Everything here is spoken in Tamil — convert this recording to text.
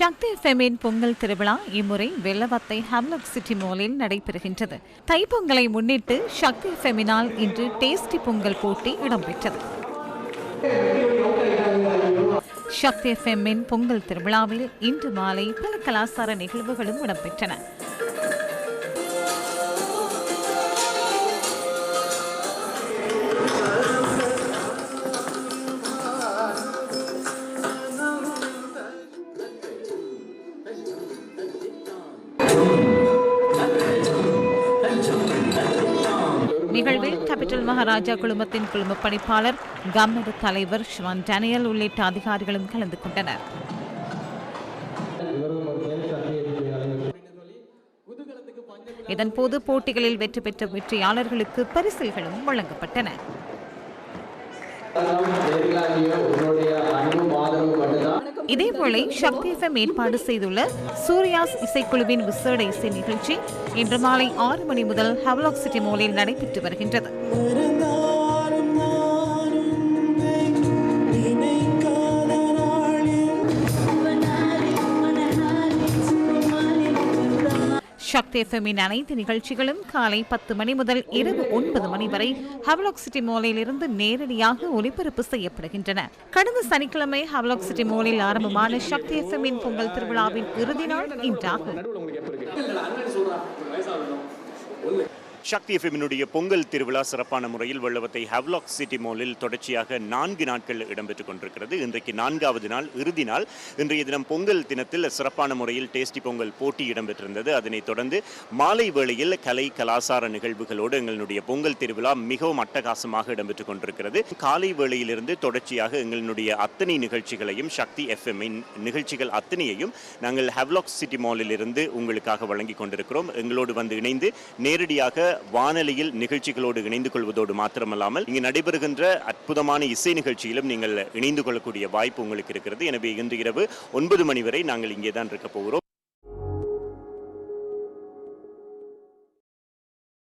சக்தி ஃபெமின் பொங்கல் திருவிழா இம்முறை வெள்ளவத்தை ஹம்லக் சிட்டி மாலில் நடைபெறுகின்றது. தைப்பொங்கலை முன்னிட்டு சக்தி எஃப்எம்மினால் இன்று டேஸ்டி பொங்கல் போட்டி இடம்பெற்றது. சக்தி எஃப்எம்மின் பொங்கல் திருவிழாவில் இன்று மாலை பல கலாச்சார நிகழ்வுகளும் இடம்பெற்றன. நிகழ்வில் கேபிட்டல் மகாராஜா குழுமத்தின் குழும பணிப்பாளர் கம்மடு தலைவர் ஷிவான் டேனியல் உள்ளிட்ட அதிகாரிகளும் கலந்து கொண்டனர். இதன்போது போட்டிகளில் வெற்றி பெற்ற வெற்றியாளர்களுக்கு பரிசில்களும் வழங்கப்பட்டன. இதேபோல சக்தி எஃப்எம் ஏற்பாடு செய்துள்ள சூர்யாஸ் இசைக்குழுவின் விசேட இசை நிகழ்ச்சி இன்று மாலை ஆறு மணி முதல் ஹவலாக் சிட்டி மோலில் நடைபெற்று வருகின்றது. சக்தி எஃப்எம்மின் அனைத்து நிகழ்ச்சிகளும் காலை பத்து மணி முதல் இரவு ஒன்பது மணி வரை ஹவலாக் சிட்டி மாலில் இருந்து நேரடியாக ஒளிபரப்பு செய்யப்படுகின்றன. கடந்த சனிக்கிழமை ஹவலாக் சிட்டி மோலில் ஆரம்பமான சக்தி எஃப்எம்மின் பொங்கல் திருவிழாவின் இறுதி நாள் இன்றாகும். சக்தி எஃப்எம்மினுடைய பொங்கல் திருவிழா சிறப்பான முறையில் வல்லவத்தை ஹவ்லாக் சிட்டி மாலில் தொடர்ச்சியாக நான்கு நாட்கள் இடம்பெற்றுக் கொண்டிருக்கிறது. இன்றைக்கு நான்காவது நாள் இறுதி நாள். இன்றைய தினம் பொங்கல் தினத்தில் சிறப்பான முறையில் டேஸ்டி பொங்கல் போட்டி இடம்பெற்றிருந்தது. அதனைத் தொடர்ந்து மாலை வேளையில் கலை கலாசார நிகழ்வுகளோடு எங்களுடைய பொங்கல் திருவிழா மிகவும் அட்டகாசமாக இடம்பெற்றுக் கொண்டிருக்கிறது. காலை வேளையிலிருந்து தொடர்ச்சியாக எங்களுடைய அத்தனை நிகழ்ச்சிகளையும் சக்தி எஃப்எம்மின் நிகழ்ச்சிகள் அத்தனையையும் நாங்கள் ஹவ்லாக் சிட்டி மாலில் இருந்து உங்களுக்காக வழங்கிக் கொண்டிருக்கிறோம். எங்களோடு வந்து இணைந்து நேரடியாக வானொலியில் நிகழ்ச்சிகளோடு இணைந்து கொள்வதோடு மாத்திரமல்லாமல் இங்கு நடைபெறுகின்ற அற்புதமான இசை நிகழ்ச்சியிலும் நீங்கள் இணைந்து கொள்ளக்கூடிய வாய்ப்பு உங்களுக்கு இருக்கிறது. எனவே இன்று இரவு ஒன்பது மணி வரை நாங்கள் இங்கே தான் இருக்க போகிறோம்